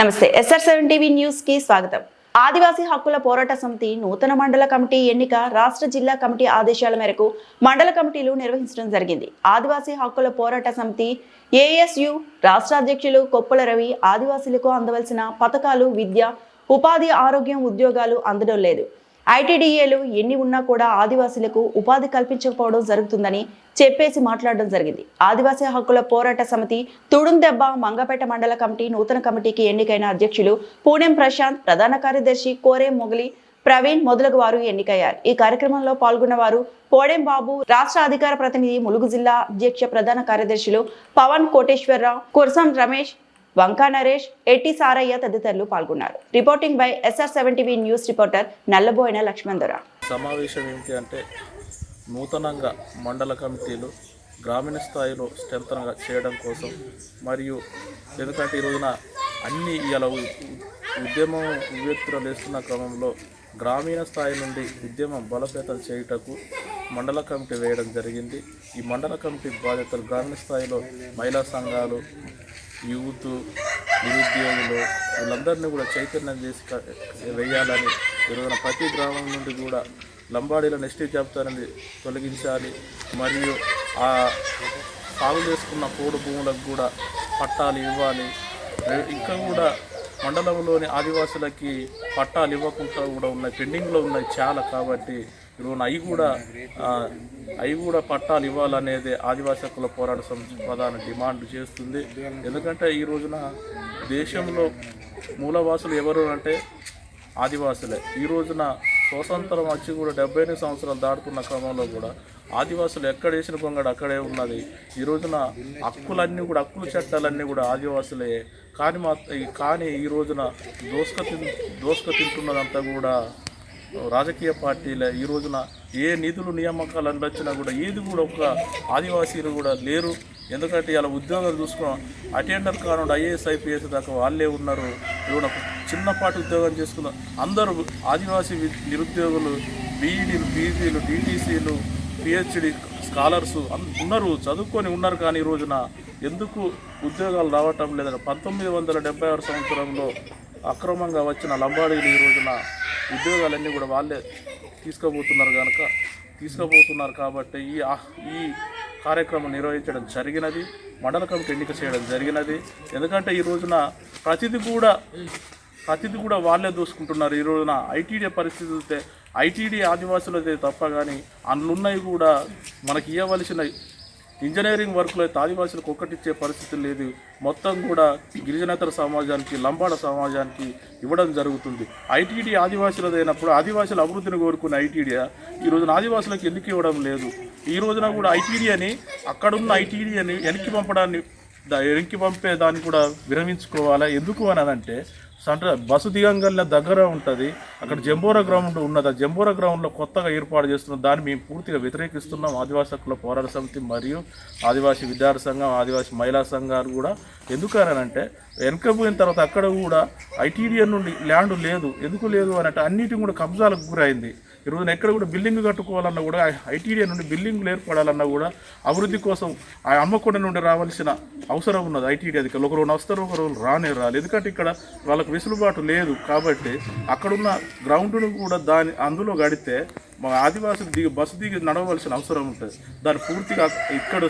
నమస్తే SR seven TV న్యూస్కి స్వాగతం. ఆదివాసీ హక్కుల పోరాట సమితి నూతన మండల కమిటీ ఎన్నిక రాష్ట్ర జిల్లా కమిటీ ఆదేశాల మేరకు మండల కమిటీలు నిర్వహించడం జరిగింది. ఆదివాసీ హక్కుల పోరాట సమితి ఏఎస్యు రాష్ట్ర అధ్యక్షులు కొప్పుల రవి ఆదివాసీలకు అందవలసిన పథకాలు విద్య ఉపాధి ఆరోగ్యం ఉద్యోగాలు అందడం లేదు. ఐటీడీఏలు ఎన్ని ఉన్నా కూడా ఆదివాసీలకు ఉపాధి కల్పించకపోవడం జరుగుతుందని చెప్పేసి మాట్లాడడం జరిగింది. ఆదివాసీ హక్కుల పోరాట సమితి తుడుందెబ్బ మంగపేట మండల కమిటీ నూతన కమిటీకి ఎన్నికైన అధ్యక్షులు పూణెం ప్రశాంత్ ప్రధాన కార్యదర్శి కోరే మొగలి ప్రవీణ్ మొదలగు వారు ఎన్నికయ్యారు. ఈ కార్యక్రమంలో పాల్గొన్న వారు పోడెం బాబు రాష్ట్ర అధికార ప్రతినిధి ములుగు జిల్లా అధ్యక్ష ప్రధాన కార్యదర్శులు పవన్ కోటేశ్వరరావు కుర్సం రమేష్ వంకా నరేష్ ఎట్టి సారయ్య తదితరులు పాల్గొన్నారు. Reporting by SR seven TV news reporter Nallaboina Laxman Dora. సమావేశం ఏమిటి అంటే నూతనంగా మండల కమిటీలు గ్రామీణ స్థాయిలో స్ట్రెంతనగా చేయడం కోసం మరియు ఎందుకంటే ఈ రోజున అన్ని ఇలా ఉద్యమం ఉవ్వెత్తున లేస్తున్న క్రమంలో గ్రామీణ స్థాయి నుండి ఉద్యమం బలోపేతం చేయుటకు మండల కమిటీ వేయడం జరిగింది. ఈ మండల కమిటీ బాధ్యతలు గ్రామీణ స్థాయిలో మహిళా సంఘాలు యూత్ నిరుద్యోగులు వీళ్ళందరినీ కూడా చైతన్యం చేసి వేయాలని ఈరోజున ప్రతి గ్రామం నుండి కూడా లంబాడీల ఎస్టీ జాబితాని తొలగించాలి. మరియు ఆ సాగు చేసుకున్న పోడు భూములకు కూడా పట్టాలు ఇవ్వాలి. ఇంకా కూడా మండలంలోని ఆదివాసులకి పట్టాలు ఇవ్వకుండా కూడా ఉన్నాయి. పెండింగ్లో ఉన్నాయి చాలా కాబట్టి ఈరోజు అవి కూడా అవి కూడా పట్టాలు ఇవ్వాలనేది ఆదివాసీ హక్కుల పోరాట సంస్థ ప్రధాన డిమాండ్ చేస్తుంది. ఎందుకంటే ఈ రోజున దేశంలో మూలవాసులు ఎవరు అంటే ఆదివాసులే. ఈ రోజున స్వతంత్రం వచ్చి కూడా డెబ్బై ఎనిమిది సంవత్సరాలు దాటుతున్న క్రమంలో కూడా ఆదివాసులు ఎక్కడ వేసిన పొంగడు అక్కడే ఉన్నది. ఈ రోజున హక్కులన్నీ కూడా హక్కుల చట్టాలన్నీ కూడా ఆదివాసులే. కానీ మా కానీ ఈ రోజున దోసుక తిన్ దోసుక తింటున్నదంతా కూడా రాజకీయ పార్టీల. ఈ రోజున ఏ నిధులు నియామకాలు వచ్చినా కూడా ఏది కూడా ఒక ఆదివాసీలు కూడా లేరు. ఎందుకంటే ఇలా ఉద్యోగాలు చూసుకున్నాం అటెండర్ కానుండి ఐఏఎస్ ఐపీఎస్ దాకా వాళ్ళే ఉన్నారు. ఇవన్న చిన్నపాటి ఉద్యోగం చేసుకున్న అందరూ ఆదివాసీ నిరుద్యోగులు బీఈడీలు పీజీలు డీటీసీలు పిహెచ్డి స్కాలర్స్ ఉన్నారు చదువుకొని ఉన్నారు కానీ ఈ రోజున ఎందుకు ఉద్యోగాలు రావటం లేదని పంతొమ్మిది వందల డెబ్బై ఆరు సంవత్సరంలో అక్రమంగా వచ్చిన లంబాడీలు ఈ రోజున ఉద్యోగాలన్నీ కూడా వాళ్ళే తీసుకోబోతున్నారు కనుక తీసుకోబోతున్నారు కాబట్టి ఈ ఈ కార్యక్రమం నిర్వహించడం జరిగినది మండల కమిటీ ఎన్నిక చేయడం జరిగినది. ఎందుకంటే ఈ రోజున ప్రతిదీ కూడా ప్రతిది కూడా వాళ్ళే దూసుకుంటున్నారు ఈ రోజున. ఐటీడీ పరిస్థితి చూస్తే ఐటీడీ ఆదివాసులదే తప్ప కానీ అందులున్నవి కూడా మనకి ఇవ్వవలసిన ఇంజనీరింగ్ వర్క్లో అయితే ఆదివాసులకు ఒక్కటిచ్చే పరిస్థితి లేదు. మొత్తం కూడా గిరిజనేతర సమాజానికి లంబాడ సమాజానికి ఇవ్వడం జరుగుతుంది. ఐటీడీ ఆదివాసులదైనప్పుడు ఆదివాసుల అభివృద్ధిని కోరుకున్న ఐటీడీ ఈ రోజున ఆదివాసులకు ఎందుకు ఇవ్వడం లేదు? ఈ రోజున కూడా ఐటీడీ అని అక్కడున్న ఐటీడీ అని వెనక్కి పంపడాన్ని వెనక్కి పంపే దాన్ని కూడా విరమించుకోవాలా? ఎందుకు అని అంటే సంట బస్సు దిగంగల్లా దగ్గర ఉంటుంది. అక్కడ జంబోరా గ్రౌండ్ ఉన్నది. ఆ జంబోరా గ్రౌండ్లో కొత్తగా ఏర్పాటు చేస్తున్న దాన్ని మేము పూర్తిగా వ్యతిరేకిస్తున్నాం. ఆదివాసీ హక్కుల పోరాట సమితి మరియు ఆదివాసీ విద్యార్థి సంఘం ఆదివాసీ మహిళా సంఘాలు కూడా. ఎందుకనంటే వెనకపోయిన తర్వాత అక్కడ కూడా ఐటీడీఎన్ నుండి ల్యాండ్ లేదు. ఎందుకు లేదు అనంటే అన్నిటి కూడా కబ్జాలకు గురైంది. ఈ రోజున ఎక్కడ కూడా బిల్డింగ్ కట్టుకోవాలన్నా కూడా ఐటీడీ నుండి బిల్డింగ్లు ఏర్పడాలన్నా కూడా అభివృద్ధి కోసం ఆ అమ్మకొండ నుండి రావాల్సిన అవసరం ఉన్నది ఐటీడీ అధికారులు. ఒకరు వస్తారు ఒకరు రానే రాలి ఎందుకంటే ఇక్కడ వాళ్ళకి వెసులుబాటు లేదు కాబట్టి అక్కడున్న గ్రౌండ్ను కూడా దాని అందులో గడితే మా ఆదివాసులు దిగి బస్సు దిగి నడవలసిన అవసరం ఉంటుంది. దాన్ని పూర్తిగా ఇక్కడ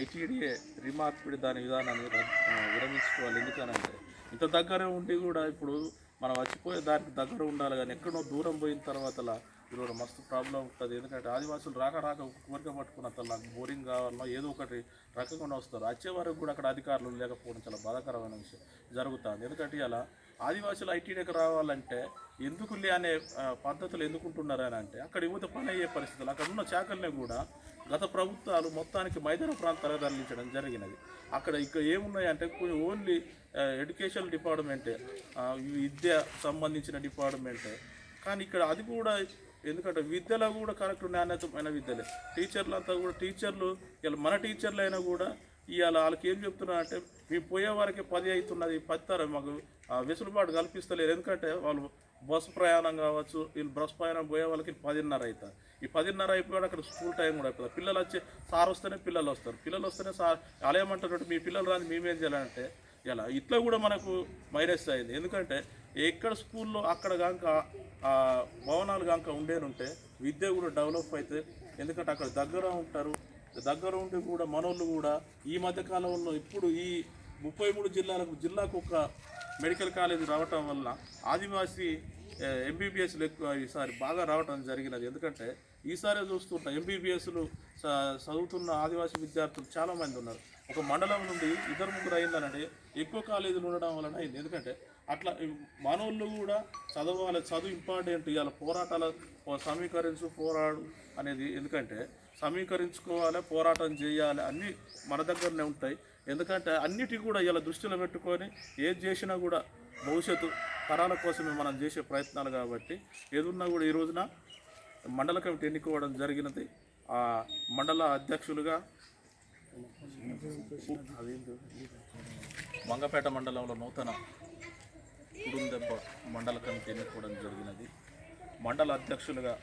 ఐటీడీఏ రిమార్క్ దాని విధానాన్ని విరమించుకోవాలి. ఎందుకనంటే ఇంత దగ్గర ఉండి కూడా ఇప్పుడు మనం వచ్చిపోయే దానికి దగ్గర ఉండాలి కానీ ఎక్కడో దూరం పోయిన తర్వాత ఈరోజు మస్తు ప్రాబ్లం ఉంటుంది ఎందుకంటే ఆదివాసులు రాక రాక ఒక కోరిక పట్టుకున్న తర్వాత బోరింగ్ కావాలన్నా ఏదో ఒకటి రకంగా వస్తారు. వచ్చే వరకు కూడా అక్కడ అధికారులు లేకపోవడం చాలా బాధాకరమైన విషయం జరుగుతుంది. ఎందుకంటే ఇలా ఆదివాసులు ఐటీడీకి రావాలంటే ఎందుకు లే అనే పద్ధతులు ఎందుకుంటున్నారు అని అంటే అక్కడ యువత పని అయ్యే పరిస్థితులు. అక్కడ ఉన్న శాఖల్ని కూడా గత ప్రభుత్వాలు మొత్తానికి మైదాన ప్రాంతాలకు తరలించడం జరిగినది. అక్కడ ఇక్కడ ఏమున్నాయంటే కొన్ని ఓన్లీ ఎడ్యుకేషన్ డిపార్ట్మెంటే విద్య సంబంధించిన డిపార్ట్మెంటే. కానీ ఇక్కడ అది కూడా ఎందుకంటే విద్యలో కూడా కరెక్ట్ నాణ్యతమైన విద్యలే. టీచర్లు అంతా కూడా టీచర్లు ఇలా మన టీచర్లు అయినా కూడా ఇవాళ వాళ్ళకి ఏం చెప్తున్నారు అంటే మేము పోయే వారికి పది అవుతున్నది పది మాకు వెసులుబాటు కల్పిస్తలేరు. ఎందుకంటే వాళ్ళు బస్సు ప్రయాణం కావచ్చు వీళ్ళు బస్సు ప్రయాణం పోయే వాళ్ళకి పదిన్నర అవుతుంది ఈ పదిన్నర అయిపోయాడు అక్కడ స్కూల్ టైం కూడా అయిపోతుంది. పిల్లలు వచ్చి సార్ వస్తేనే పిల్లలు వస్తారు. పిల్లలు వస్తేనే సార్ వాళ్ళు ఏమంటారు మీ పిల్లలు రాని మేమేం చేయాలంటే ఇలా ఇట్లా కూడా మనకు మైనస్ అయింది. ఎందుకంటే ఎక్కడ స్కూల్లో అక్కడ కాక భవనాలు కాక ఉండేనుంటే విద్య కూడా డెవలప్ అవుతుంది. ఎందుకంటే అక్కడ దగ్గర ఉంటారు దగ్గర ఉండి కూడా మనోళ్ళు కూడా ఈ మధ్య కాలంలో ఇప్పుడు ఈ ముప్పై మూడు జిల్లాలకు జిల్లాకు ఒక మెడికల్ కాలేజ్ రావటం వల్ల ఆదివాసీ ఎంబీబీఎస్లు ఎక్కువ ఈసారి బాగా రావటం జరిగినది. ఎందుకంటే ఈసారి చూస్తుంటా ఎంబీబీఎస్లు చదువుతున్న ఆదివాసీ విద్యార్థులు చాలామంది ఉన్నారు. ఒక మండలం నుండి ఇద్దరు ముగ్గురు అయిందనంటే ఎక్కువ కాలేజీలు ఉండడం వలన అయింది. ఎందుకంటే అట్లా మనోళ్ళు కూడా చదవాలి చదువు ఇంపార్టెంట్. ఇవాళ పోరాటాల సమీకరించు పోరాడు అనేది. ఎందుకంటే సమీకరించుకోవాలి పోరాటం చేయాలి అన్నీ మన దగ్గరనే ఉంటాయి. ఎందుకంటే అన్నిటి కూడా ఇలా దృష్టిలో పెట్టుకొని ఏది చేసినా కూడా భవిష్యత్తు తరాల కోసమే మనం చేసే ప్రయత్నాలు కాబట్టి ఏదున్నా కూడా ఈ రోజున మండల కమిటీ ఎన్నుకోవడం జరిగినది. ఆ మండల అధ్యక్షులుగా మంగపేట మండలంలో నూతన కుడుందెబ్బ మండల కమిటీ ఎన్నుకోవడం జరిగినది. మండల అధ్యక్షులుగా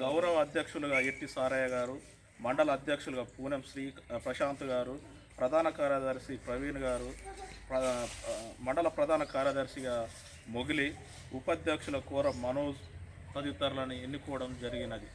గౌరవ అధ్యక్షులుగా ఎట్టి సారయ్య గారు మండల అధ్యక్షులుగా పూనం శ్రీ ప్రశాంత్ గారు ప్రధాన కార్యదర్శి ప్రవీణ్ గారు మండల ప్రధాన కార్యదర్శిగా మొగిలి ఉపాధ్యక్షుల కూర మనోజ్ తదితరులను ఎన్నుకోవడం జరిగినది.